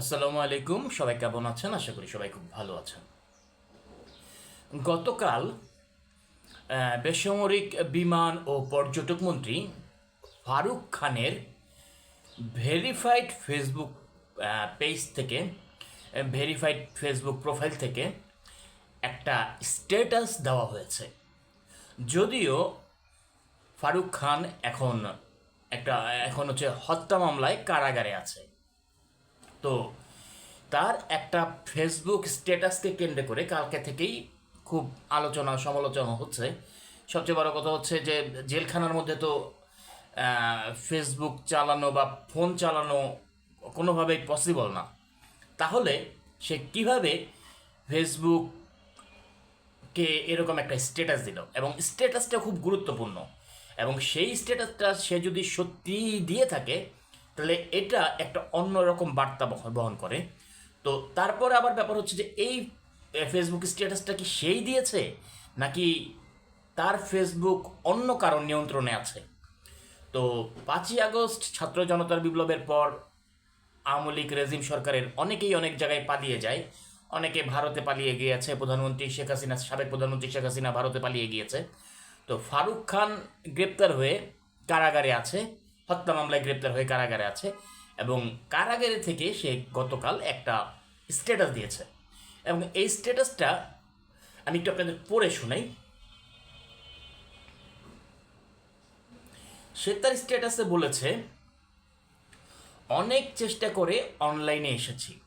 আসসালামু আলাইকুম, সবাই কেমন আছেন? আশা করি সবাই খুব ভালো আছেন। গতকাল বেসামরিক বিমান ও পর্যটক মন্ত্রী ফারুক খানের ভেরিফাইড ফেসবুক পেজ থেকে, ভেরিফাইড ফেসবুক প্রোফাইল থেকে একটা স্ট্যাটাস দেওয়া হয়েছে। যদিও ফারুক খান এখন একটা, এখন হচ্ছে হত্যা মামলায় কারাগারে আছে। তো তার একটা ফেসবুক স্ট্যাটাসকে কেন্দ্র করে কালকে থেকেই খুব আলোচনা সমালোচনা হচ্ছে। সবচেয়ে বড় কথা হচ্ছে যে জেলখানার মধ্যে তো ফেসবুক চালানো বা ফোন চালানো কোনোভাবেই পসিবল না। তাহলে সে কীভাবে ফেসবুক কে এরকম একটা স্ট্যাটাস দিল? এবং স্ট্যাটাসটা খুব গুরুত্বপূর্ণ। এবং সেই স্ট্যাটাসটা সে যদি সত্যি দিয়ে থাকে তাহলে এটা একটা অন্যরকম বার্তা বহ- বহন করে। তো তারপরে আবার ব্যাপার হচ্ছে যে এই ফেসবুক স্ট্যাটাসটা কি সেই দিয়েছে? নাকি তার ফেসবুক অন্য কারণ নিয়ন্ত্রণে আছে? তো পাঁচই আগস্ট ছাত্র জনতার বিপ্লবের পর আওয়ামী লীগ রেজিম সরকারের অনেকেই অনেক জায়গায় পালিয়ে যায়। অনেকে ভারতে পালিয়ে গিয়েছে। প্রধানমন্ত্রী শেখ হাসিনা, সাবেক প্রধানমন্ত্রী শেখ হাসিনা ভারতে পালিয়ে গিয়েছে। তো ফারুক খান গ্রেপ্তার হয়ে কারাগারে আছে। হত্যা মামলায় গ্রেপ্তার হয়ে কারাগারে আছে এবং কারাগারে থেকে সে গতকাল একটা স্ট্যাটাস দিয়েছে। এবং এই স্ট্যাটাসটা আমি একটু আপনাদের পড়ে শোনাই। সে তার স্ট্যাটাসে বলেছে, অনেক চেষ্টা করে অনলাইনে এসেছি।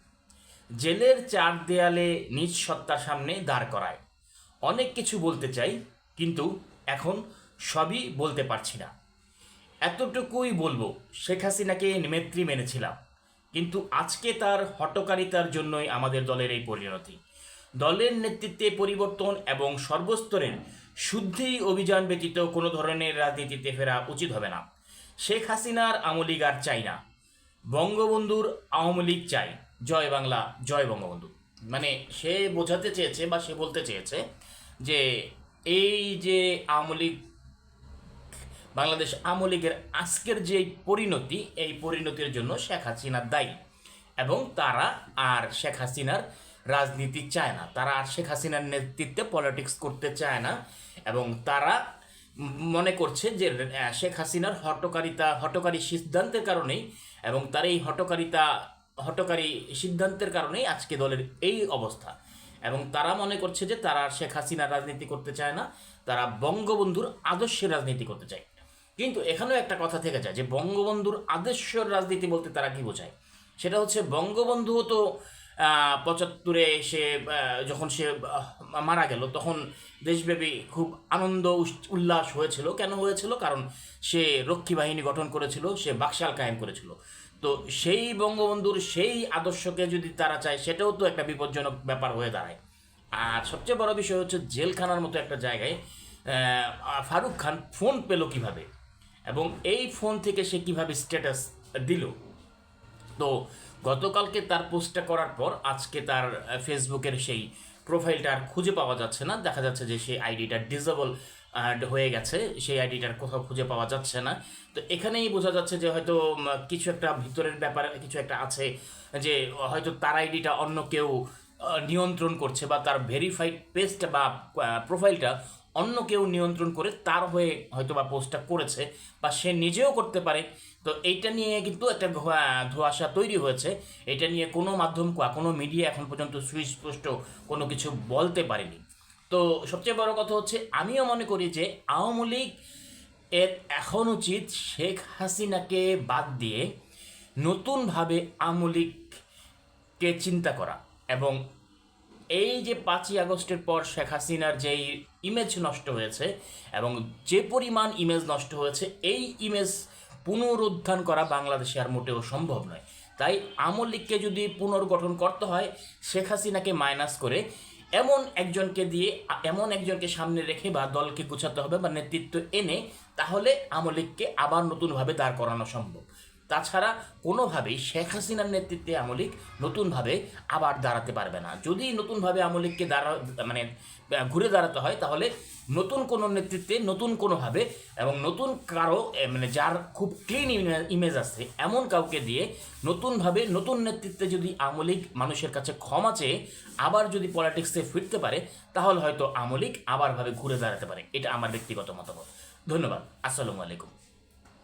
জেলের চার দেয়ালে নিজ সত্তার সামনে দাঁড় করায়। অনেক কিছু বলতে চাই, কিন্তু এখন সবই বলতে পারছি না। এতটুকুই বলব, শেখ হাসিনাকে নেত্রী মেনেছিলাম। কিন্তু আজকে তার হটকারিতার জন্যই আমাদের দলের এই পরিণতি। দলের নেতৃত্বে পরিবর্তন এবং সর্বস্তরের শুদ্ধি অভিযান ব্যতীত কোনো ধরনের রাজনীতিতে ফেরা উচিত হবে না। শেখ হাসিনার আমলিগ আর চাই না, বঙ্গবন্ধুর আওয়ামী লীগ চাই। জয় বাংলা, জয় বঙ্গবন্ধু। মানে সে বোঝাতে চেয়েছে বা সে বলতে চেয়েছে যে এই যে আওয়ামী লীগ বাংলাদেশ আওয়ামী লীগের আজকের যে পরিণতি, এই পরিণতির জন্য শেখ হাসিনা দায়ী। এবং তারা আর শেখ হাসিনার রাজনীতি চায় না। তারা আর শেখ হাসিনার নেতৃত্বে পলিটিক্স করতে চায় না। এবং তারা মনে করছে যে শেখ হাসিনার হটকারিতা, হটকারী সিদ্ধান্তের কারণেই এবং তার এই হটকারিতা, হটকারী সিদ্ধান্তের কারণেই আজকে দলের এই অবস্থা। এবং তারা মনে করছে যে, তারা শেখ হাসিনার রাজনীতি করতে চায় না। তারা বঙ্গবন্ধুর আদর্শের রাজনীতি করতে চায়। কিন্তু এখানেও একটা কথা থেকে যায় যে বঙ্গবন্ধুর আদর্শের রাজনীতি বলতে তারা কি বোঝায়? সেটা হচ্ছে বঙ্গবন্ধুও তো পঁচাত্তরে সে যখন সে মারা গেল, তখন দেশব্যাপী খুব আনন্দ উল্লাস হয়েছিল। কেন হয়েছিল? কারণ সে রক্ষী বাহিনী গঠন করেছিল, সে বাকশাল কায়েম করেছিল। তো সেই বঙ্গবন্ধুর সেই আদর্শকে যদি তারা চায়, সেটাও তো একটা বিপজ্জনক ব্যাপার হয়ে দাঁড়ায়। আর সবচেয়ে বড় বিষয় হচ্ছে জেলখানার মতো একটা জায়গায় ফারুক খান ফোন পেল কীভাবে? এবং এই ফোন থেকে সে কীভাবে স্ট্যাটাস দিল? তো গতকালকে তার পোস্টটা করার পর আজকে তার ফেসবুকের সেই প্রোফাইলটা আর খুঁজে পাওয়া যাচ্ছে না। দেখা যাচ্ছে যে সেই আইডিটা ডিজেবল হয়ে গেছে। সেই আইডিটার কোথাও খুঁজে পাওয়া যাচ্ছে না। তো এখানেই বোঝা যাচ্ছে যে হয়তো কিছু একটা ভিতরের ব্যাপারে কিছু একটা আছে যে হয়তো তার আইডিটা অন্য কেউ নিয়ন্ত্রণ করছে বা তার ভেরিফাইড পেজটা বা প্রোফাইলটা অন্য কেউ নিয়ন্ত্রণ করে তার হয়ে হয়তো বা পোস্টটা করেছে বা সে নিজেও করতে পারে। তো এইটা নিয়ে কিন্তু একটা ধোয়া- ধোঁয়াশা তৈরি হয়েছে। এটা নিয়ে কোনো মাধ্যম কোনো মিডিয়া এখন পর্যন্ত সুস্পষ্ট কোনো কিছু বলতে পারেনি। তো সবচেয়ে বড় কথা হচ্ছে, আমিও মনে করি যে আওয়ামী লীগ এর এখন উচিত শেখ হাসিনাকে বাদ দিয়ে নতুনভাবে আওয়ামী লীগকে চিন্তা করা এবং এই যে পাঁচই আগস্টের পর শেখ হাসিনার যেই ইমেজ নষ্ট হয়েছে এবং যে পরিমাণ ইমেজ নষ্ট হয়েছে, এই ইমেজ পুনরুত্থান করা বাংলাদেশে আর মোটেও সম্ভব নয়। তাই আওয়ামী লীগকে যদি পুনর্গঠন করতে হয়, শেখ হাসিনাকে মাইনাস করে এমন একজনকে দিয়ে, এমন একজনকে সামনে রেখে বা দলকে গুছাতে হবে বা নেতৃত্ব এনে, তাহলে আওয়ামী লীগকে আবার নতুনভাবে দাঁড় করানো সম্ভব। তাছাড়া কোনোভাবেই শেখ হাসিনার নেতৃত্বে আমলিক নতুনভাবে আবার দাঁড়াতে পারবে না। যদি নতুনভাবে আমলিককে দাঁড়া মানে ঘুরে দাঁড়াতে হয়, তাহলে নতুন কোনো নেতৃত্বে, নতুন কোনোভাবে এবং নতুন কারও মানে যার খুব ক্লিন ইমেজ আছে, এমন কাউকে দিয়ে নতুনভাবে, নতুন নেতৃত্বে যদি আমলিক মানুষের কাছে ক্ষমা চেয়ে আবার যদি পলিটিক্সে ফিরতে পারে, তাহলে হয়তো আমলিক আবারভাবে ঘুরে দাঁড়াতে পারে। এটা আমার ব্যক্তিগত মতামত। ধন্যবাদ। আসসালামু আলাইকুম।